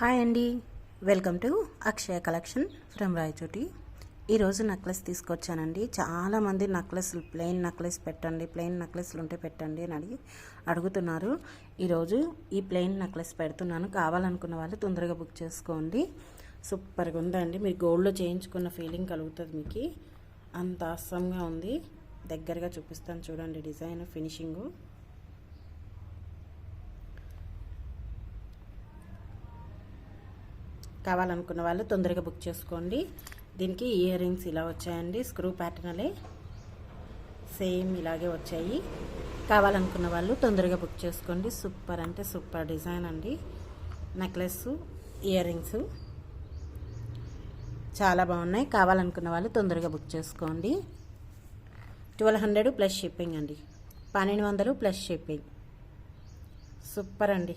Hi అండి. Welcome to Akshaya collection from Rayachoti. ఈరోజు necklace తీసుకొచ్చానండి. చాలామంది నెక్లెస్లు ప్లెయిన్ నెక్లెస్ పెట్టండి ప్లెయిన్ నెక్లెస్లు ఉంటే పెట్టండి అని అడిగి అడుగుతున్నారు. ఈరోజు ఈ ప్లెయిన్ నెక్లెస్ పెడుతున్నాను. కావాలనుకున్న వాళ్ళు తొందరగా బుక్ చేసుకోండి. సూపర్గా ఉందండి. మీరు గోల్డ్లో చేయించుకున్న ఫీలింగ్ కలుగుతుంది మీకు. అంత అస్సంగా ఉంది. దగ్గరగా చూపిస్తాను చూడండి డిజైన్ ఫినిషింగు కావాలనుకున్న వాళ్ళు తొందరగా బుక్ చేసుకోండి. దీనికి ఇయర్ రింగ్స్ ఇలా వచ్చాయండి. స్క్రూ ప్యాటర్నలే సేమ్ ఇలాగే వచ్చాయి. కావాలనుకున్న వాళ్ళు తొందరగా బుక్ చేసుకోండి. సూపర్ అంటే సూపర్ డిజైన్ అండి. నెక్లెస్ ఇయర్ రింగ్స్ చాలా బాగున్నాయి. కావాలనుకున్న వాళ్ళు తొందరగా బుక్ చేసుకోండి. ట్వెల్వ్ హండ్రెడ్ ప్లస్ షిప్పింగ్ అండి. పన్నెండు వందలు ప్లస్ షిప్పింగ్. సూపర్ అండి.